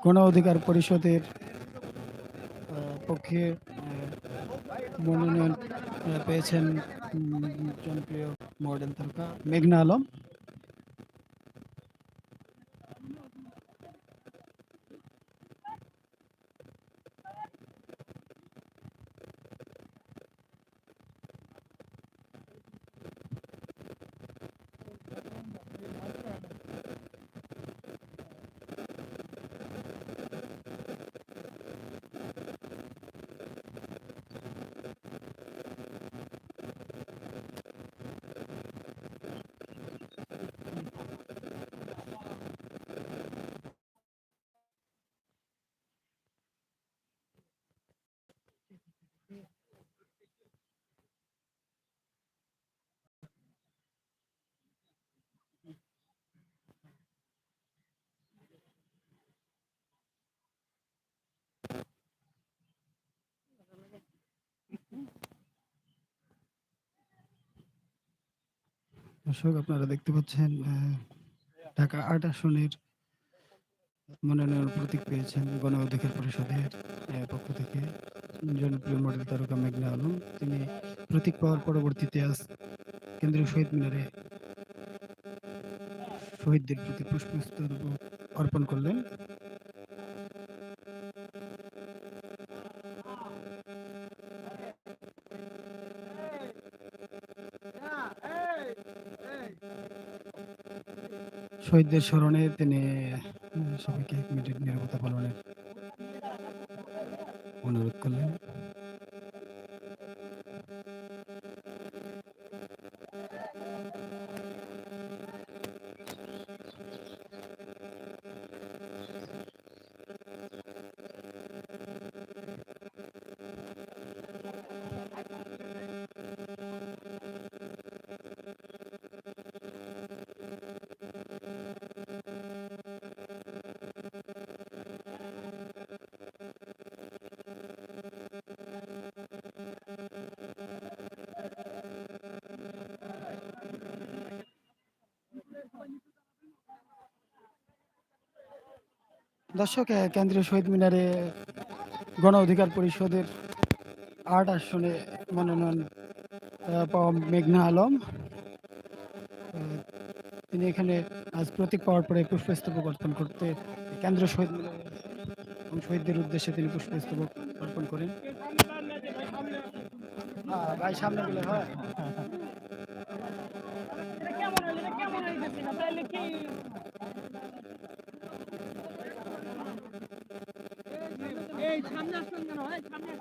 গণ অধিকার পরিষদের পক্ষে মনোনয়ন পেয়েছেন জনপ্রিয় মডেল তারকা মেঘনা আলম। দর্শক, আপনারা দেখতে পাচ্ছেন ঢাকা আট আসনের মনোনয়ন প্রতীক পেয়েছেন গণ অধিকার পরিষদের পক্ষ থেকে জনপ্রিয় মডেল তারকা মেঘনা আলম। তিনি প্রতীক পাওয়ার পরবর্তীতে আজ কেন্দ্রীয় শহীদ মিনারে শহীদদের প্রতি পুষ্পস্তবক অর্পণ করলেন। শহীদদের স্মরণে তিনি সবাইকে এক মিনিট নিরাপত্তা পালনের অনুরোধ করলেন। দর্শক কেন্দ্রীয় শহীদ মিনারে গণ অধিকার পরিষদের আট আসনে মনোনয়ন পাওয়া মেঘনা আলম। তিনি এখানে আজ প্রতীক পাওয়ার পরে পুষ্পস্তবক অর্পণ করতে কেন্দ্রীয় শহীদ এবং শহীদদের উদ্দেশ্যে তিনি পুষ্পস্তবক অর্পণ করেন। ভাই, সামনে গেলে হয়? সামনে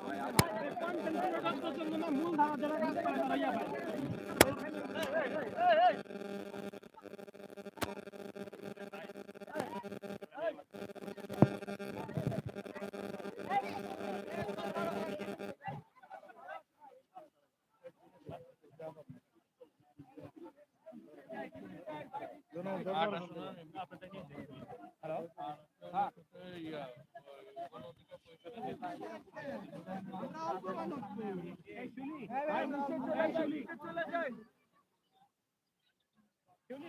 আসবেন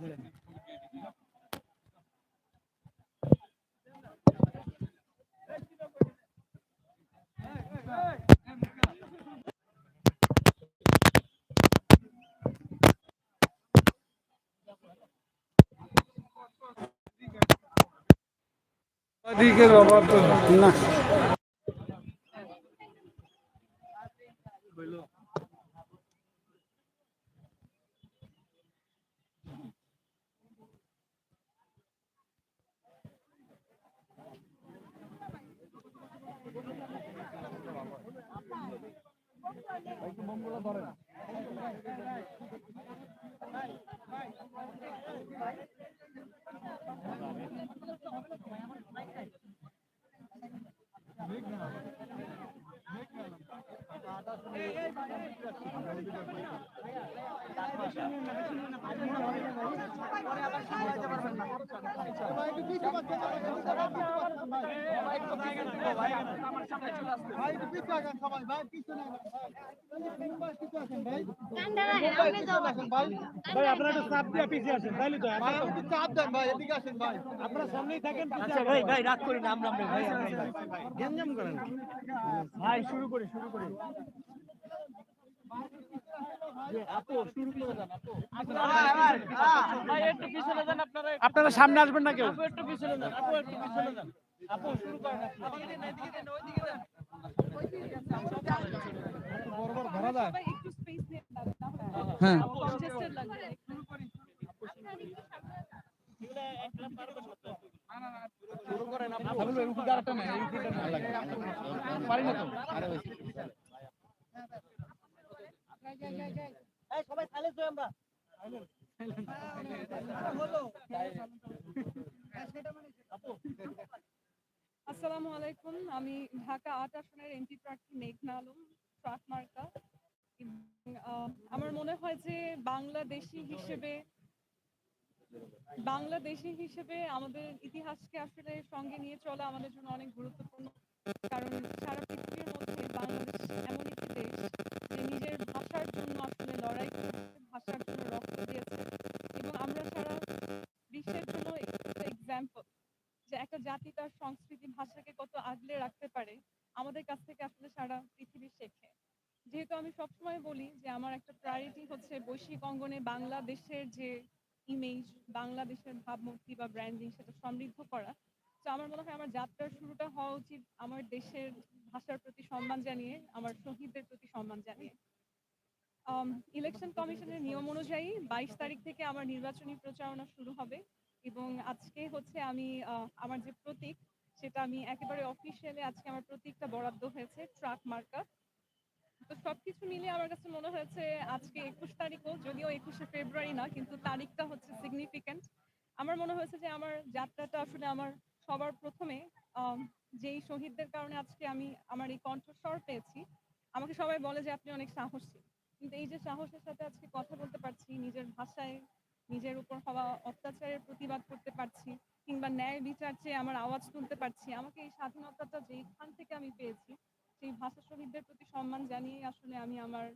কেন দিকের অভাব তো না। মঙ্গলা ধরে না। ভাই আপনারা শুরু করি শুরু আপনারা সামনে আসবেন না কেউ একটু পিছনে যান, আপু একটু পিছনে যান। আপু শুরু করেন আপনি। ধরা যায় সবাই একটু স্পেস নিয়ে দাঁড়ান, তাহলে হ্যাঁ congested লাগবে। আবুল ভাই উপর দাঁড়াতে না এই উপরটা না লাগে পারি না তো এই সবাই সাইলেন্স হই আমরা আসসালামু আলাইকুম আমি ঢাকা আট আসনের এমপি প্রার্থী মেঘনা আলম ট্রাক মার্কা। আহ, আমার মনে হয় যে বাংলাদেশি হিসেবে বাংলাদেশি হিসেবে আমাদের ইতিহাসকে আসলে সঙ্গে নিয়ে চলা আমাদের জন্য অনেক গুরুত্বপূর্ণ কারণ সারা পৃথিবীর মধ্যে বাংলাদেশ এমন একটি দেশ যে নিজের ভাষার জন্য আসলে লড়াই করেছে ভাষার জন্য রক্ত দিয়েছে এবং আমরা সারা বিশ্বের জন্য একটা এক্সাম্পল যে একটা জাতি তার সংস্কৃতি, ভাষাকে কত আগলে রাখতে পারে, আমাদের কাছ থেকে আসলে সারা পৃথিবী শেখে। যেহেতু আমি সবসময় বলি যে আমার একটা প্রায়োরিটি হচ্ছে বৈশ্বিক অঙ্গনে বাংলাদেশের যে ইমেজ বাংলাদেশের ভাবমূর্তি বা ব্র্যান্ডিং সেটা সমৃদ্ধ করা। তো আমার মনে হয় আমার যাত্রার শুরুটা হওয়া উচিত আমার দেশের ভাষার প্রতি সম্মান জানিয়ে, আমার শহীদদের প্রতি সম্মান জানিয়ে। ইলেকশন কমিশনের নিয়ম অনুযায়ী বাইশ তারিখ থেকে আমার নির্বাচনী প্রচারণা শুরু হবে। এবং আজকে হচ্ছে আমি আমার যে প্রতীক, সেটা আমি একেবারে অফিসিয়ালি আজকে আমার প্রতীকটা বরাদ্দ হয়েছে, ট্রাক মার্কা। তো সবকিছু মিলিয়ে আমার কাছে মনে হয়েছে আজকে একুশ তারিখও, যদিও একুশে ফেব্রুয়ারি না, কিন্তু তারিখটা হচ্ছে সিগনিফিকেন্ট আমার মনে হয়েছে যে আমার যাত্রাটা আসলে আমার সবার প্রথমে যেই শহীদদের কারণে আজকে আমি আমার এই কণ্ঠস্বর পেয়েছি, আমাকে সবাই বলে যে আপনি অনেক সাহসী। কিন্তু এই যে সাহসের সাথে আজকে কথা বলতে পারছি, নিজের ভাষায় নিজের উপর হওয়া অত্যাচারের প্রতিবাদ করতে পারছি কিংবা ন্যায় বিচার চেয়ে আমার আওয়াজ তুলতে পারছি। আমাকে এই স্বাধীনতাটা যেখান থেকে আমি পেয়েছি, সেই ভাষা শহীদদের প্রতি সম্মান জানিয়ে আসলে আমি আমার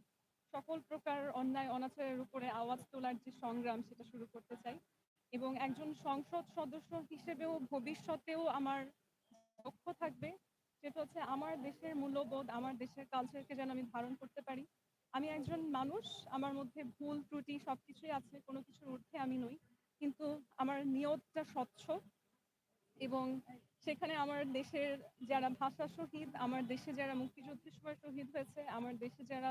সকল প্রকার অন্যায়, অনাচারের উপরে আওয়াজ তোলার যে সংগ্রাম সেটা শুরু করতে চাই এবং একজন সংসদ সদস্য হিসেবেও ভবিষ্যতেও আমার লক্ষ্য থাকবে। সেটা হচ্ছে আমার দেশের মূল্যবোধ, আমার দেশের কালচারকে যেন আমি ধারণ করতে পারি। আমি একজন মানুষ, আমার মধ্যে ভুল, ত্রুটি সব কিছুই আছে, কোনো কিছুর ঊর্ধ্বে আমি নই। কিন্তু আমার নিয়তটা স্বচ্ছ এবং সেখানে আমার দেশের যারা ভাষা শহীদ, আমার দেশে যারা মুক্তিযুদ্ধের সময় শহীদ হয়েছে, আমার দেশে যারা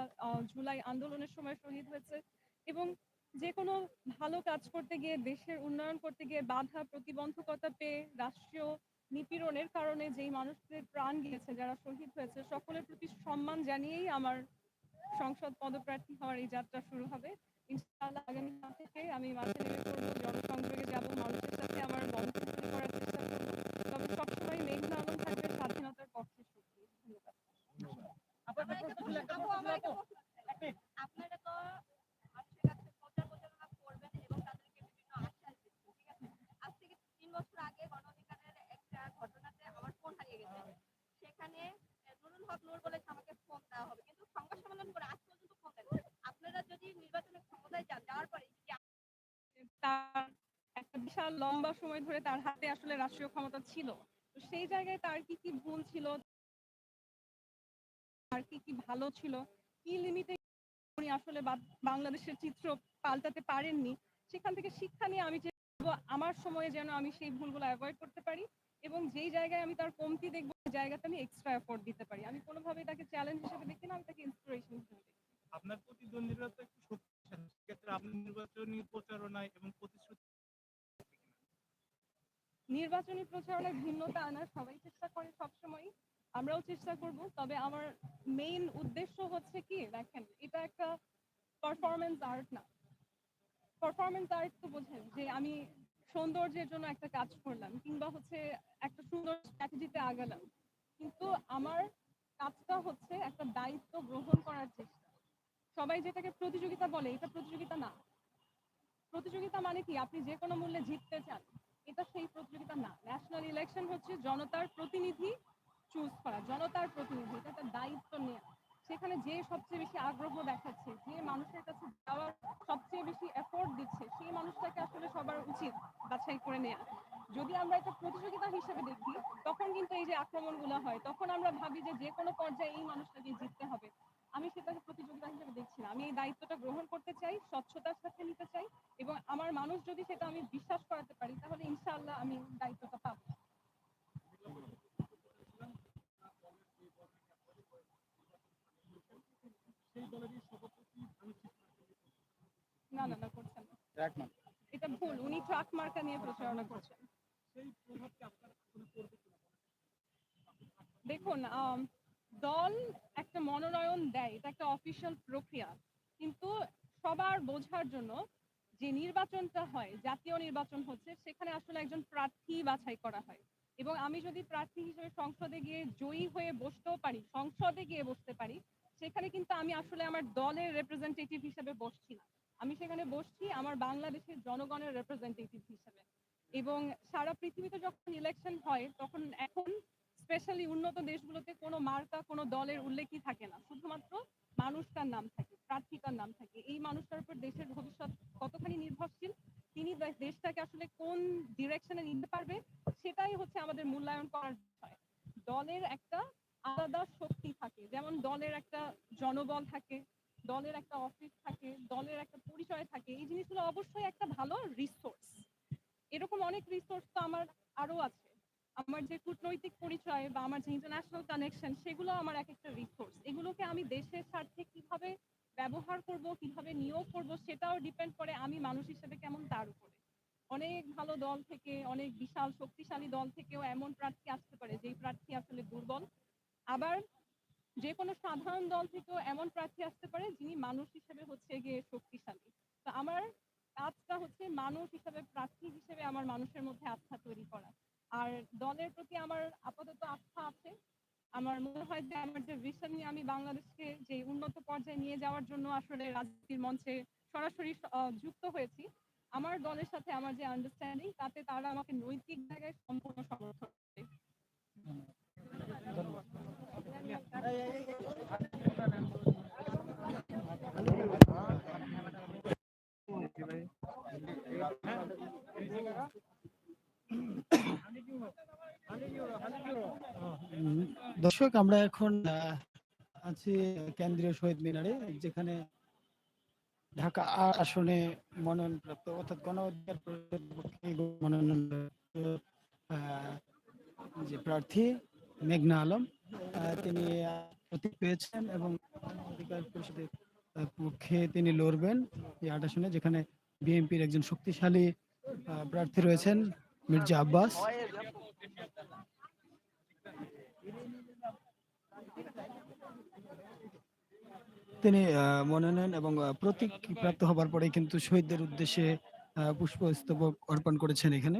জুলাই আন্দোলনের সময় শহীদ হয়েছে এবং যে কোনো ভালো কাজ করতে গিয়ে, দেশের উন্নয়ন করতে গিয়ে বাধা, প্রতিবন্ধকতা পেয়ে রাষ্ট্রীয় নিপীড়নের কারণে যেই মানুষদের প্রাণ গিয়েছে, যারা শহীদ হয়েছে, সকলের প্রতি সম্মান জানিয়েই আমার সংসদ পদপ্রার্থী হওয়ার এই যাত্রা শুরু হবে। ইনশাআল্লাহ আগামী মাস থেকে আমি মাঠে নেমে পড়ব জনসংযোগে যাব মানুষের সাথে আমার বন্ধ করার চেষ্টা করব। তবে সবসময় মেঘনা আলম থাকবে স্বাধীনতার পক্ষে শক্তি ধন্যবাদ। আপনার তো বছর আগে একটা ঘটনাতে আমার ফোন হারিয়ে গেছে। সেখানে নুরুল হক নূর বলেছে আমাকে ফোন দেওয়া হবে কিন্তু সংবাদ সম্মেলন করে আজ পর্যন্ত ফোন দেন আপনারা যদি নির্বাচনে ক্ষমতায় যান যাওয়ার পরে কি তার একটা লম্বা সময় ধরে তার হাতে আসলে রাষ্ট্রীয় ক্ষমতা ছিল। তো সেই জায়গায় তার কি কি ভুল ছিল? আর কি কি ভালো ছিল? কি লিমিটে উনি আসলে বাংলাদেশের চিত্র পাল্টাতে পারেননি? সেখান থেকে শিক্ষা নিয়ে আমি আমার সময়ে যেন আমি সেই ভুলগুলো অ্যাভয়েড করতে পারি এবং যেই জায়গায় আমি তার কমতি দেখব জায়গাতে আমি এক্সট্রা এফোর্ট দিতে পারি। আমি কোনোভাবেই তাকে চ্যালেঞ্জ হিসেবে দেখি না, আমি তাকে ইন্সপিরেশন হিসেবে দেখি। আপনার প্রতিদ্বন্দ্বীরা তো একটু শক্তিশালী। সেক্ষেত্রে আপনি নির্বাচনী প্রচারণায় এবং প্রতিশ্রুতি নির্বাচনী প্রচারণায় ভিন্নতা আনার সবাই চেষ্টা করে সবসময় আমরাও চেষ্টা করব। তবে আমার মেইন উদ্দেশ্য হচ্ছে কি, দেখেন, এটা একটা পারফরমেন্স আর্ট না। পারফরমেন্স আর্ট তো বোঝেন, যে আমি সৌন্দর্যের জন্য একটা কাজ করলাম, কিংবা হচ্ছে একটা সুন্দর স্ট্র্যাটেজিতে আগালাম। কিন্তু আমার কাজটা হচ্ছে একটা দায়িত্ব গ্রহণ করার চেষ্টা। সবাই যেটাকে প্রতিযোগিতা বলে, এটা প্রতিযোগিতা না। প্রতিযোগিতা মানে কি? আপনি যে কোনো মূল্যে জিততে চান। এটা সেই প্রতিযোগিতা না। ন্যাশনাল ইলেকশন হচ্ছে জনতার প্রতিনিধি চুজ করা, জনতার প্রতিনিধি, এটা একটা দায়িত্ব নেওয়া সেখানে যে সবচেয়ে বেশি আগ্রহ দেখাচ্ছে, যে মানুষের কাছে যাওয়ার সবচেয়ে বেশি এফোর্ট দিচ্ছে, সেই মানুষটাকে আসলে সবার উচিত বাছাই করে নেওয়া যদি আমরা এটা প্রতিযোগিতা হিসেবে দেখি, তখন কিন্তু এই যে আক্রমণগুলো হয়, তখন আমরা ভাবি যে যে কোনো পর্যায়ে এই মানুষটাকে জিততে হবে। আমি সেটাকে প্রতিযোগিতা হিসেবে দেখছি না। আমি এই দায়িত্বটা গ্রহণ করতে চাই স্বচ্ছতার সাথে নিতে চাই এবং আমার মানুষ যদি সেটা আমি বিশ্বাস করাতে পারি তাহলে ইনশাআল্লাহ আমি দায়িত্বটা পাবো। না না না করছেন না। এটা ভুল উনি ট্রাক মার্কা নিয়ে প্রচারণা করছেন। দেখুন দল একটা মনোনয়ন দেয়, এটা একটা অফিসিয়াল প্রক্রিয়া। কিন্তু সবার বোঝার জন্য যে নির্বাচনটা হয়, জাতীয় নির্বাচন হচ্ছে, সেখানে আসলে একজন প্রার্থী বাছাই করা হয়। এবং আমি যদি প্রার্থী হিসেবে সংসদে গিয়ে জয়ী হয়ে বসতেও পারি, সংসদে গিয়ে বসতে পারি, সেখানে কিন্তু আমি আসলে আমার দলের রিপ্রেজেন্টেটিভ হিসেবে বসছি না। আমি সেখানে বসছি আমার বাংলাদেশের জনগণের রিপ্রেজেন্টেটিভ হিসেবে। এবং সারা পৃথিবীতে যখন ইলেকশন হয়, তখন এখন স্পেশালি উন্নত দেশগুলোতে কোনো মার্কা, কোনো দলের উল্লেখই থাকে না। শুধুমাত্র মানুষটার নাম থাকে, প্রার্থীটার নাম থাকে। এই মানুষটার উপর দেশের ভবিষ্যৎ কতখানি নির্ভরশীল? তিনি দেশটাকে আসলে কোন ডিরেকশনে নিতে পারবে, সেটাই হচ্ছে আমাদের মূল্যায়ন করার বিষয়। দলের একটা আলাদা শক্তি থাকে। যেমন দলের একটা জনবল থাকে, দলের একটা অফিস থাকে দলের একটা পরিচয় থাকে এই জিনিসগুলো অবশ্যই একটা ভালো রিসোর্স এরকম অনেক রিসোর্স তো আমার আরও আছে আমার যে কূটনৈতিক পরিচয় বা আমার যে ইন্টারন্যাশনাল কানেকশন সেগুলো আমার এক একটা রিসোর্স এগুলোকে আমি দেশের স্বার্থে কীভাবে ব্যবহার করব, কীভাবে নিয়োগ করব, সেটাও ডিপেন্ড করে আমি মানুষ হিসেবে কেমন তার উপরে। অনেক ভালো দল থেকে, অনেক বিশাল শক্তিশালী দল থেকেও এমন প্রার্থী আসতে পারে, যেই প্রার্থী আসলে দুর্বল। আবার যে কোনো সাধারণ দল থেকেও এমন প্রার্থী আসতে পারে, যিনি মানুষ হিসেবে হচ্ছে গিয়ে শক্তিশালী। তো আমার কাজটা হচ্ছে মানুষ হিসেবে, প্রার্থী হিসেবে আমার মানুষের মধ্যে আস্থা তৈরি করা। আর দলের প্রতি আমার আপাতত আস্থা আছে। আমার মনে হয় যে আমার যে ভিশন নিয়ে আমি বাংলাদেশকে যে উন্নত পর্যায়ে নিয়ে যাওয়ার জন্য আসলে রাজনীতির মঞ্চে সরাসরি যুক্ত হয়েছি, আমার দলের সাথে আমার যে আন্ডারস্ট্যান্ডিং তাতে তারা আমাকে নৈতিক জায়গায় সম্পূর্ণ সমর্থন করে। দর্শক, আমরা এখন আছি কেন্দ্রীয় শহীদ মিনারে, যেখানে ঢাকা আসনে মনোনয়নপ্রাপ্ত, অর্থাৎ গণ অধিকার মনোনয়ন যে প্রার্থী মেঘনা আলম তিনি প্রতীক পেয়েছেন এবং অধিকার পরিষদের পক্ষে তিনি লড়বেন এই আট আসনে, যেখানে বিএনপির একজন শক্তিশালী প্রার্থী রয়েছেন মির্জা আব্বাস। তিনি মনোনয়ন এবং প্রতীক প্রাপ্ত হবার পরে কিন্তু শহীদদের উদ্দেশ্যে পুষ্পস্তবক অর্পণ করেছেন এখানে।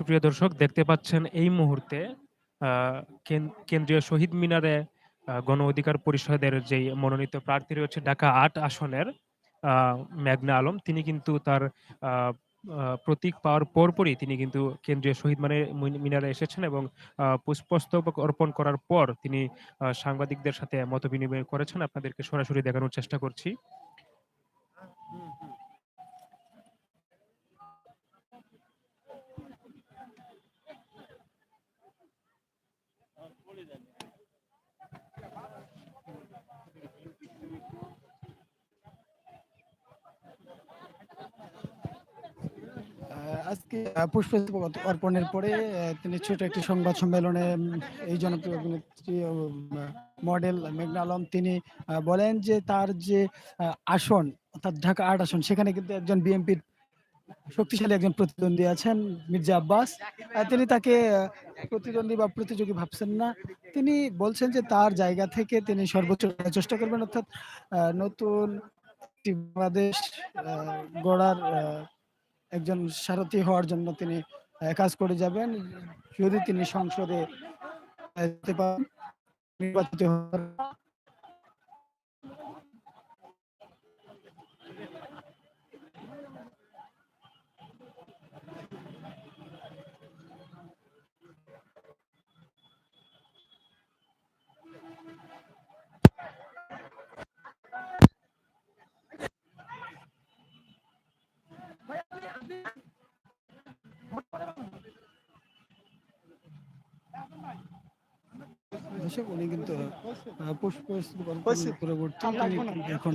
সুপ্রিয় দর্শক, দেখতে পাচ্ছেন এই মুহূর্তে কেন্দ্রীয় শহীদ মিনারে গণ অধিকার পরিষদের যে মনোনীত প্রার্থী রয়েছে ঢাকা আট আসনের মেঘনা আলম, তিনি কিন্তু তার প্রতীক পাওয়ার পরপরই তিনি কিন্তু কেন্দ্রীয় শহীদ মানে মিনারে এসেছেন এবং পুষ্পস্তবক অর্পণ করার পর তিনি সাংবাদিকদের সাথে মত বিনিময় করেছেন। আপনাদেরকে সরাসরি দেখানোর চেষ্টা করছি। আজকে পুষ্পস্তবক অর্পণের পরে তিনি ছোট একটি সংবাদ সম্মেলনে এই জনপ্রিয় অভিনেত্রী মডেল মেঘনা আলম, তিনি বলেন যে তার যে আসন, অর্থাৎ ঢাকা আট আসন, সেখানে কিন্তু একজন বিএনপির শক্তিশালী একজন প্রতিদ্বন্দ্বী আছেন, মির্জা আব্বাস। তিনি তাকে প্রতিদ্বন্দ্বী বা প্রতিযোগী ভাবছেন না। তিনি বলছেন যে তার জায়গা থেকে তিনি সর্বোচ্চ চেষ্টা করবেন, অর্থাৎ নতুন বাংলাদেশ গড়ার একজন সারথি হওয়ার জন্য তিনি কাজ করে যাবেন। যদি তিনি সংসদে নির্বাচিত হওয়ার দর্শক উনি কিন্তু পরবর্তী এখন